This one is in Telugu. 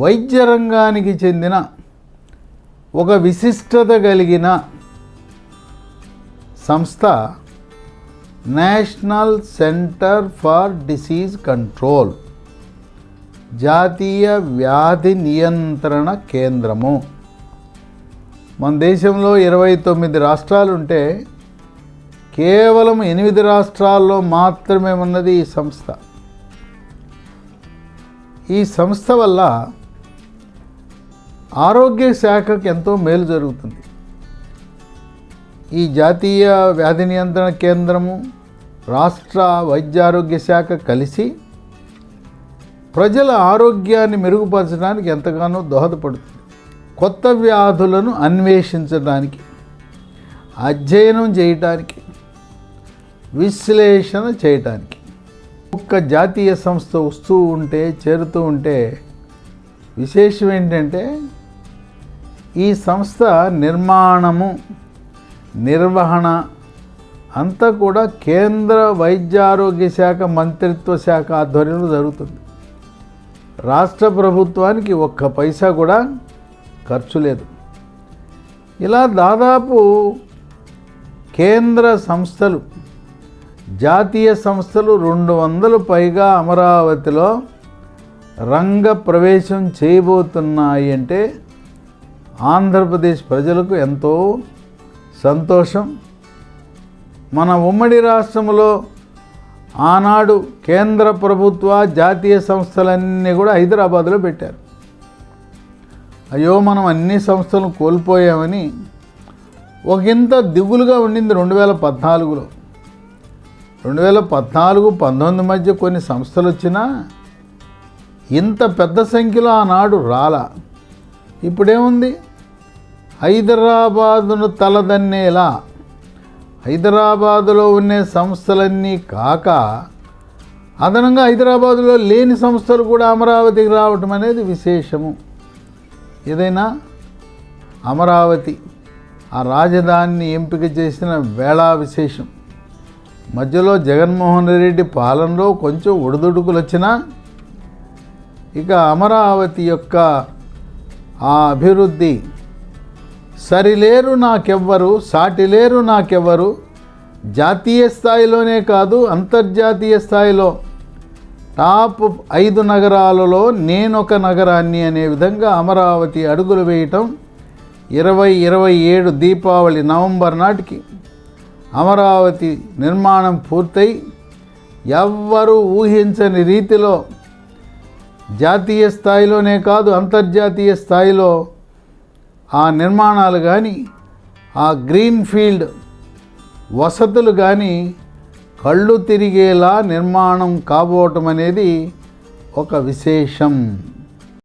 వైద్య రంగానికి చెందిన ఒక విశిష్టత కలిగిన సంస్థ national centre for disease control జాతీయ వ్యాధి నియంత్రణ కేంద్రము. మన దేశంలో ఇరవై తొమ్మిది రాష్ట్రాలు ఉంటే కేవలం ఎనిమిది రాష్ట్రాల్లో మాత్రమే ఉన్నది ఈ సంస్థ. ఈ సంస్థ వల్ల ఆరోగ్య శాఖకు ఎంతో మేలు జరుగుతుంది. ఈ జాతీయ వ్యాధి నియంత్రణ కేంద్రము రాష్ట్ర వైద్యారోగ్య శాఖ కలిసి ప్రజల ఆరోగ్యాన్ని మెరుగుపరచడానికి ఎంతగానో దోహదపడుతుంది. కొత్త వ్యాధులను అన్వేషించడానికి అధ్యయనం చేయటానికి విశ్లేషణ చేయటానికి. ఒక్క జాతీయ సంస్థ వస్తూ ఉంటే చేరుతూ ఉంటే విశేషం ఏంటంటే ఈ సంస్థ నిర్మాణము నిర్వహణ అంతా కూడా కేంద్ర వైద్యారోగ్య శాఖ మంత్రిత్వ శాఖ ఆధ్వర్యంలో జరుగుతుంది. రాష్ట్ర ప్రభుత్వానికి ఒక్క పైసా కూడా ఖర్చు లేదు. ఇలా దాదాపు కేంద్ర సంస్థలు జాతీయ సంస్థలు రెండు వందలు పైగా అమరావతిలో రంగ ప్రవేశం చేయబోతున్నాయి అంటే ఆంధ్రప్రదేశ్ ప్రజలకు ఎంతో సంతోషం. మన ఉమ్మడి రాష్ట్రంలో ఆనాడు కేంద్ర ప్రభుత్వ జాతీయ సంస్థలన్నీ కూడా హైదరాబాద్లో పెట్టారు. అయ్యో మనం అన్ని సంస్థలు కోల్పోయామని ఒకంత దిగులుగా ఉండింది రెండు వేల పద్నాలుగులో. రెండు వేల పద్నాలుగు పంతొమ్మిది మధ్య కొన్ని సంస్థలు వచ్చినా ఇంత పెద్ద సంఖ్యలో ఆనాడు రాలా. ఇప్పుడేముంది? హైదరాబాదును తలదన్నేలా. హైదరాబాదులో ఉండే సంస్థలన్నీ కాక అదనంగా హైదరాబాదులో లేని సంస్థలు కూడా అమరావతికి రావటం అనేది విశేషము. ఏదైనా? అమరావతి. ఆ రాజధానిని ఎంపిక చేసిన వేళా విశేషం. మధ్యలో జగన్మోహన్ రెడ్డి పాలనలో కొంచెం ఒడిదుడుకులు వచ్చినా ఇక అమరావతి యొక్క ఆ అభివృద్ధి సరిలేరు నాకెవ్వరు సాటిలేరు నాకెవ్వరు జాతీయ స్థాయిలోనే కాదు అంతర్జాతీయ స్థాయిలో. టాప్ ఐదు నగరాలలో నేనొక నగరాన్ని అనే విధంగా అమరావతి అడుగులు వేయటం ఇరవై ఇరవై ఏడు దీపావళి నవంబర్ నాటికి అమరావతి నిర్మాణం పూర్తయి ఎవ్వరూ ఊహించని రీతిలో జాతీయ స్థాయిలోనే కాదు అంతర్జాతీయ స్థాయిలో ఆ నిర్మాణాలు కానీ ఆ గ్రీన్ ఫీల్డ్ వసతులు కానీ కళ్ళు తిరిగేలా నిర్మాణం కాబోవటం అనేది ఒక విశేషం.